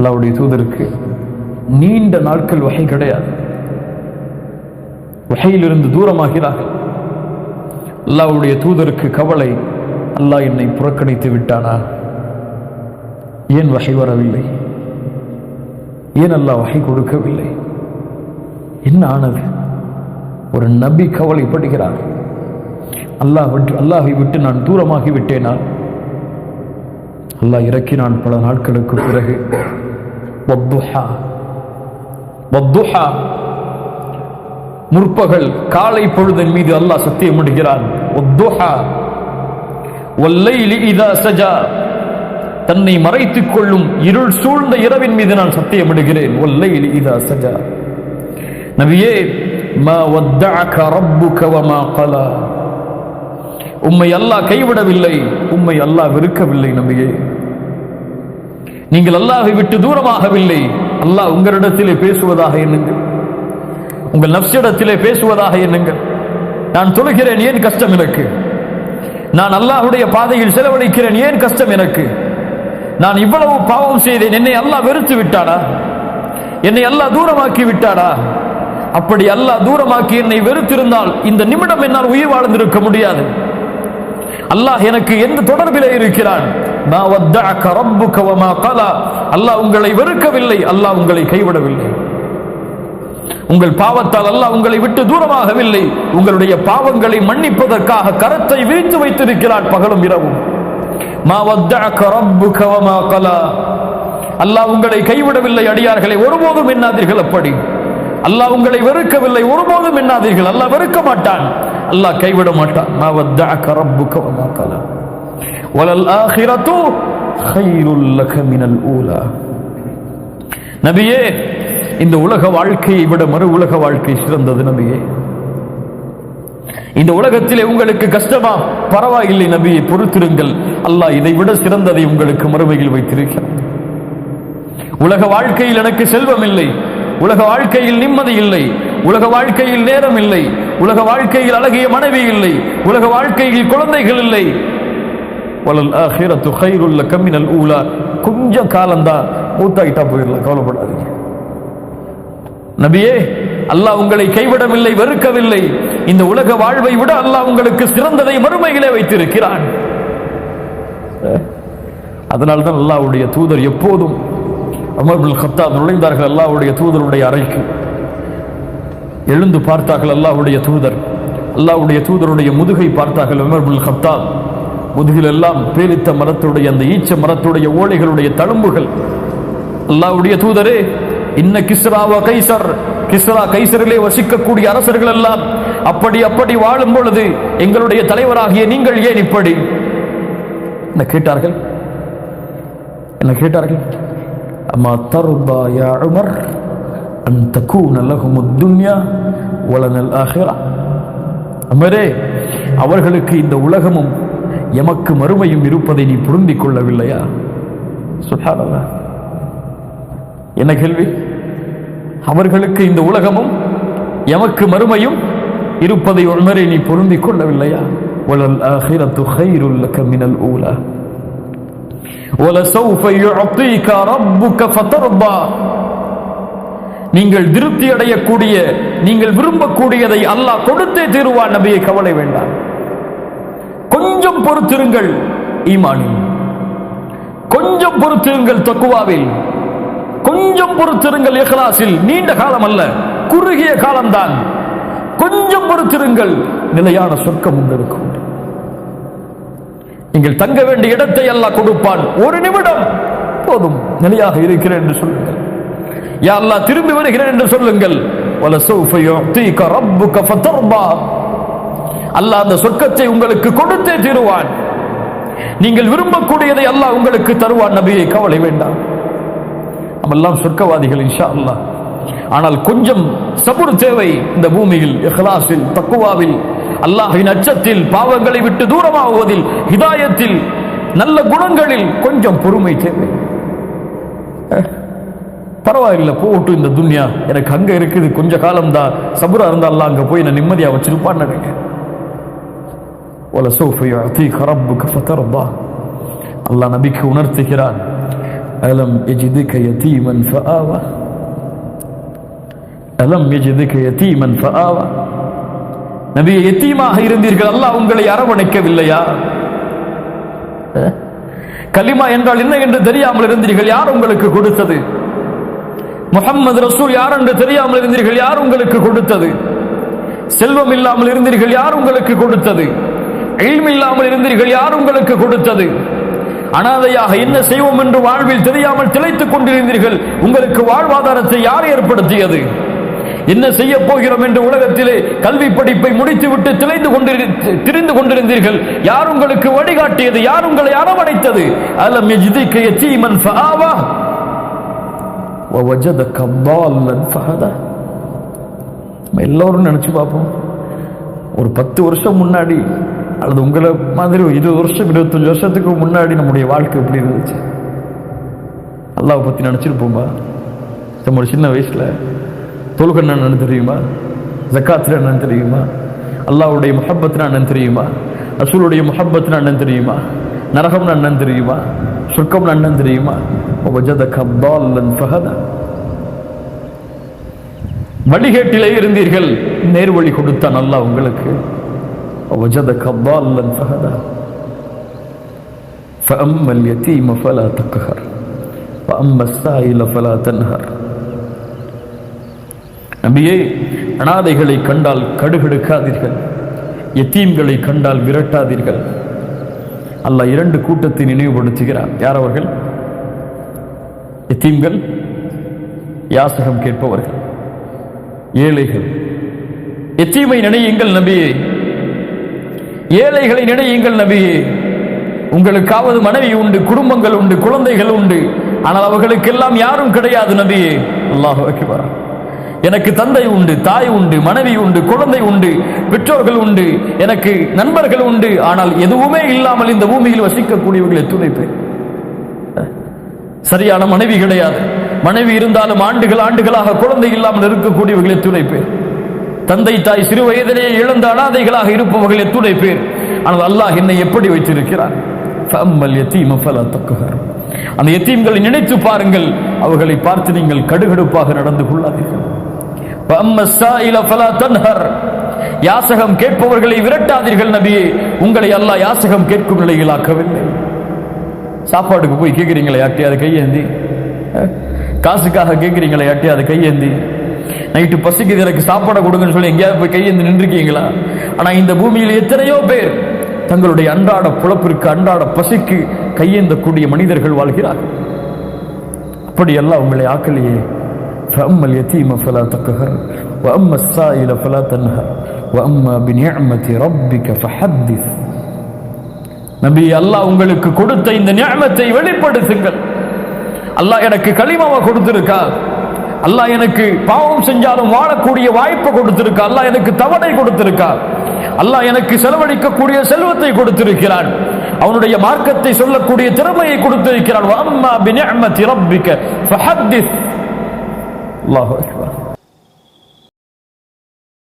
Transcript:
அல்லாவுடைய தூதருக்கு நீண்ட நாட்கள் வகை கிடையாது. வகையிலிருந்து தூரமாகிறார்கள். அல்லாவுடைய தூதருக்கு கவலை அல்லாஹ் என்னை புறக்கணித்து விட்டானா? ஏன் வகை வரவில்லை? ஏன் அல்லாஹ் வகை கொடுக்கவில்லை? என்ன ஆனது? ஒரு நபி கவலைப்படுகிறார். அல்லாஹ் விட்டு அல்லாஹை விட்டு நான் தூரமாகி விட்டேனா அல்லாஹ் இறக்கினான் பல நாட்களுக்கு பிறகு. வத்துஹா. வத்துஹா. முற்பகல் காலை பொழுதன் மீது அல்லாஹ் சத்தியம் வத்துஹா. இதா சஜா. தன்னை மறைத்துக் கொள்ளும் இருள் சூழ்ந்த இரவின் மீது நான் சத்தியமிடுகிறேன் வல்லைலி இதா சஜா. நபியே உம்மை அல்லாஹ் கைவிடவில்லை. உம்மை அல்லாஹ் வெறுக்கவில்லை நபியே. நீங்கள் அல்லாஹை விட்டு தூரமாகவில்லை. அல்லாஹ் உங்களிடத்திலே பேசுவதாக எண்ணுங்கள். உங்கள் நப்சிடத்திலே பேசுவதாக எண்ணுங்கள். நான் தொழுகிறேன் ஏன் கஷ்டம் எனக்கு? நான் அல்லாஹுடைய பாதையில் செலவழிக்கிறேன் ஏன் கஷ்டம் எனக்கு? நான் இவ்வளவு பாவம் செய்தேன் என்னை அல்லாஹ் வெறுத்து விட்டாடா என்னை அல்லாஹ் தூரமாக்கி விட்டாடா அப்படி அல்லாஹ் தூரமாக்கி என்னை வெறுத்திருந்தால் இந்த நிமிடம் என்னால் உயிர் வாழ்ந்திருக்க முடியாது. அல்லாஹ் எனக்கு எந்த தொடர்பிலே இருக்கிறான்? மா கலா அல்லாஹ் உங்களை வெறுக்கவில்லை அல்லாஹ் உங்களை கைவிடவில்லை. உங்கள் பாவத்தால் அல்லாஹ் உங்களை விட்டு தூரமாகவில்லை. உங்களுடைய பாவங்களை மன்னிப்பதற்காக கரத்தை விரித்து வைத்திருக்கிறான் பகலும் இரவும். மா அல்லாஹ் உங்களை கைவிடவில்லை அடியார்களை ஒருபோதும் எண்ணாதீர்கள் அப்படி. அல்லாஹ் உங்களை வெறுக்கவில்லை ஒருபோதும் எண்ணாதீர்கள். அல்லாஹ் வெறுக்க மாட்டான். அல்லாஹ் கைவிட மாட்டான். மா வத்தஅக ரப்புக வமா தலா வலல் ஆகிரது கைருல் லக மினல் நபியே இந்த உலக வாழ்க்கையை விட மறு உலக வாழ்க்கை சிறந்தது நபியே. இந்த உலகத்திலே உங்களுக்கு கஷ்டமா? பரவாயில்லை நபியை பொறுத்திருங்கள். அல்லாஹ் இதை விட சிறந்ததை உங்களுக்கு மறுமையில் வைத்திருக்கிறார் உலக வாழ்க்கையில் எனக்கு செல்வம் இல்லை உலக வாழ்க்கையில் நிம்மதி இல்லை. உலக வாழ்க்கையில் நேரம் இல்லை. உலக வாழ்க்கையில் அழகிய மனைவி இல்லை. உலக வாழ்க்கையில் குழந்தைகள் இல்லை. வலல் ஆஹிரத்து கம்மினல் ஊலா. கொஞ்சம் காலம்தான் மூத்தாயிட்டா போயிடலாம். கவலைப்படாதீங்க. நபியே அல்லாஹ் உங்களை கைவிடவில்லை வெறுக்கவில்லை. இந்த உலக வாழ்வை விட அல்லாஹ் உங்களுக்கு சிறந்ததை மறுமையிலே வைத்திருக்கிறான். அதனால்தான் அல்லாஹ்வுடைய தூதர் எப்போதும் அமர்புல் கத்தா நுழைந்தார்கள். அல்லாஹ்வுடைய தூதருடைய அறைக்கு. எழுந்து பார்த்தார்கள் அல்லாஹுடைய தூதர். அல்லாஹுடைய தூதருடைய முதுகை பார்த்தார்கள் உமர் பின் முதுகிலெல்லாம் முதுகில் எல்லாம் பேரித்த மரத்துடைய அந்த ஈச்ச மரத்துடைய ஓலைகளுடைய தழும்புகள். அல்லாவுடைய தூதரே இன்ன கிஸ்ராவ கைசர் கிஸ்ரா. கைசரிலே வசிக்கக்கூடிய அரசர்கள் எல்லாம் அப்படி அப்படி வாழும் பொழுது எங்களுடைய தலைவராகிய நீங்கள் ஏன் இப்படி? என்ன கேட்டார்கள்? என்ன கேட்டார்கள்? அம்மா தருபா யா உமர். أن تكون لهم الدنيا ولنا الآخرة. அமரே அவர்களுக்கு இந்த உலகமும் எமக்கு மறுமையும் இருப்பதை நீ புரிந்திக் கொள்ளவில்லையா? சுஹாரல்லா என்ன கேள்வி? அவர்களுக்கு இந்த உலகமும் எமக்கு மறுமையும் இருப்பதை ஒருமுறை நீ பொருந்தி கொள்ளவில்லையா? ஒலல் அஹிரத்து ஹைருல்லக மினல் ஊலா ஒலசௌஃபை யுஅத்தீக ரப்புக ஃபதர்பா நீங்கள் திருப்தி அடையக்கூடிய நீங்கள் விரும்பக்கூடியதை அல்லாஹ் கொடுத்தே தீருவான் நபியை கவலை வேண்டாம். கொஞ்சம் பொறுத்திருங்கள் ஈமானில். கொஞ்சம் பொறுத்திருங்கள் தக்குவாவில். கொஞ்சம் பொறுத்திருங்கள் இஹ்லாசில் நீண்ட காலம் அல்ல குறுகிய காலம்தான். கொஞ்சம் பொறுத்திருங்கள் நிலையான சொர்க்கம் உங்களுக்கு நீங்கள் தங்க வேண்டிய இடத்தை அல்லாஹ் கொடுப்பான். ஒரு நிமிடம் போதும் நிலையாக இருக்கிறேன் என்று சொல்லுங்கள். யா அல்லா திரும்பி வருகிறேன் என்று சொல்லுங்கள். அல்லாஹ் அந்த சொர்க்கத்தை உங்களுக்கு கொடுத்தே தீருவான். நீங்கள் விரும்பக்கூடியதை அல்லாஹ் உங்களுக்கு தருவான் நபியை கவலை வேண்டாம். நம்மெல்லாம் சொர்க்கவாதிகள் இன்ஷா அல்லாஹ் ஆனால் கொஞ்சம் சபுர் தேவை இந்த பூமியில் இஹ்லாஸில் தக்குவாவில். அல்லாஹின் அச்சத்தில் பாவங்களை விட்டு தூரமாகுவதில் ஹிதாயத்தில் நல்ல குணங்களில் கொஞ்சம் பொறுமை தேவை. பரவாயில்லை போகட்டும் இந்த துன்யா. எனக்கு அங்கே இருக்குது கொஞ்ச காலம் தான் சபுரா இருந்தால அங்கே போய் நான் நிம்மதியாக வச்சிருப்பான்னு நினைங்க அல்லா நபிக்கு உணர்த்துகிறான். அலம் எஜிதுக யதீமன் ஃபஆவா. அலம் எஜிதுக யதீமன் ஃபஆவா. நபியை எத்தீமாக இருந்தீர்கள். அல்லாஹ் உங்களை அரவணைக்கவில்லையா? கலிமா என்றால் என்ன என்று தெரியாமல் இருந்தீர்கள். யார் உங்களுக்கு கொடுத்தது? முகம்மது ரசூல் யார் என்று தெரியாமல் இருந்தீர்கள்? யார் உங்களுக்கு கொடுத்தது? செல்வம் இல்லாமல் இருந்தீர்கள்? யார் உங்களுக்கு கொடுத்தது? இல்ம் இல்லாமல் இருந்தீர்கள்? யார் உங்களுக்கு கொடுத்தது? அனாதையாக என்ன செய்வோம் என்று வாழ்வில் தெரியாமல் திளைத்துக் கொண்டிருந்தீர்கள்? உங்களுக்கு வாழ்வாதாரத்தை யார் ஏற்படுத்தியது? என்ன செய்ய போகிறோம் என்று உலகத்திலே கல்வி படிப்பை முடித்துவிட்டு திளைந்து கொண்டிரு திரிந்து கொண்டிருந்தீர்கள்? யார் உங்களுக்கு வழிகாட்டியது? யார் உங்களை அரவணைத்தது? அலம் எஜிதிக்கு எச்சீமன் ஃபஆவா வஜதக்க தால்லன் ஃபஹதா நம்ம எல்லோரும் நினச்சி பார்ப்போம். ஒரு பத்து வருஷம் முன்னாடி அல்லது உங்களை மாதிரி இருபது வருஷம் இருபத்தஞ்சி வருஷத்துக்கு முன்னாடி நம்முடைய வாழ்க்கை எப்படி இருந்துச்சு? அல்லாவை பற்றி நினச்சிருப்போம்பா நம்மளோட சின்ன வயசில் தொழுகண்ணா என்னன்னு தெரியுமா? ஜக்காத்தில் என்னன்னு தெரியுமா? அல்லாவுடைய முஹப்பத்னா என்னன்னு தெரியுமா? அசூலுடைய முஹப்பத்னா என்னன்னு தெரியுமா? நரகம்னா என்னன்னு தெரியுமா சொர்க்கம்னா என்னன்னு தெரியுமா وَوَجَدَكَ ضَالًّا فَهَدَى வழிகேட்டிலே இருந்தீர்கள் நேர்வழி கொடுத்தான் அல்லாஹ் உங்களுக்கு وَوَجَدَكَ ضَالًّا فَهَدَى فَأَمَّا الْيَتِيمَ فَلَا تَقْهَرْ وَأَمَّا السَّائِلَ فَلَا تَنْهَرْ நபியே அனாதைகளை கண்டால் கடுகெடுக்காதீர்கள் எத்தீம்களை கண்டால் விரட்டாதீர்கள் அல்லாஹ் இரண்டு கூட்டத்தை நினைவுபடுத்துகிறார் யார் அவர்கள்? எத்தீம்கள் யாசகம் கேட்பவர்கள். ஏழைகள். எத்தீமை நினையுங்கள் நபியே. ஏழைகளை நினையுங்கள் நபியே. உங்களுக்காவது மனைவி உண்டு குடும்பங்கள் உண்டு குழந்தைகள் உண்டு. ஆனால் அவர்களுக்கெல்லாம் யாரும் கிடையாது நபியே. அல்லாஹ் அக்பர். எனக்கு தந்தை உண்டு தாய் உண்டு மனைவி உண்டு குழந்தை உண்டு பெற்றோர்கள் உண்டு எனக்கு நண்பர்கள் உண்டு. ஆனால் எதுவுமே இல்லாமல் இந்த பூமியில் வசிக்கக்கூடியவர்கள் எத்துணை பேர்? சரியான மனைவி கிடையாது. மனைவி இருந்தாலும் ஆண்டுகள் ஆண்டுகளாக குழந்தை இல்லாமல் இருக்கக்கூடியவர்கள் எத்துணை பேர்? தந்தை தாய் சிறு வயதிலேயே இழந்த அனாதைகளாக இருப்பவர்கள் எத்துணை பேர்? ஆனால் அல்லாஹ் என்னை எப்படி வைத்திருக்கிறார் அந்த எத்தீம்களை நினைத்து பாருங்கள். அவர்களை பார்த்து நீங்கள் கடுகடுப்பாக நடந்து கொள்ளாதீர்கள். யாசகம் கேட்பவர்களை விரட்டாதீர்கள் நபியே உங்களை அல்லாஹ் யாசகம் கேட்கும் நிலையில் ஆக்கவில்லை. சாப்பாட்டுக்கு போய் கேட்குறீங்களே அதை கையேந்தி? காசுக்காக கேட்குறீங்களே அதை கையேந்தி? நைட்டு பசிக்குது எனக்கு சாப்பாடை கொடுங்கன்னு சொல்லி எங்கேயாவது போய் கையேந்து நின்றுருக்கீங்களா? ஆனால் இந்த பூமியில் எத்தனையோ பேர் தங்களுடைய அன்றாட புழப்பிற்கு அன்றாட பசிக்கு கையேந்தக்கூடிய மனிதர்கள் வாழ்கிறார்கள். அப்படியெல்லாம் உங்களை ஆக்கலையே. فأما اليتيم فلا تقهر وأما السائل فلا تنهر وأما بنعمة ربك فحدث நபி அல்லாஹ் உங்களுக்கு கொடுத்த இந்த நியமத்தை வெளிப்படுத்துங்கள் அல்லாஹ் எனக்கு களிமாவை கொடுத்திருக்கா அல்லாஹ் எனக்கு பாவம் செஞ்சாலும் வாழக்கூடிய வாய்ப்பை கொடுத்திருக்கா அல்லாஹ் எனக்கு தவணை கொடுத்திருக்கா அல்லாஹ் எனக்கு செலவழிக்கக்கூடிய செல்வத்தை கொடுத்திருக்கிறான் அவனுடைய மார்க்கத்தை சொல்லக்கூடிய திறமையை கொடுத்திருக்கிறான் الله أكبر.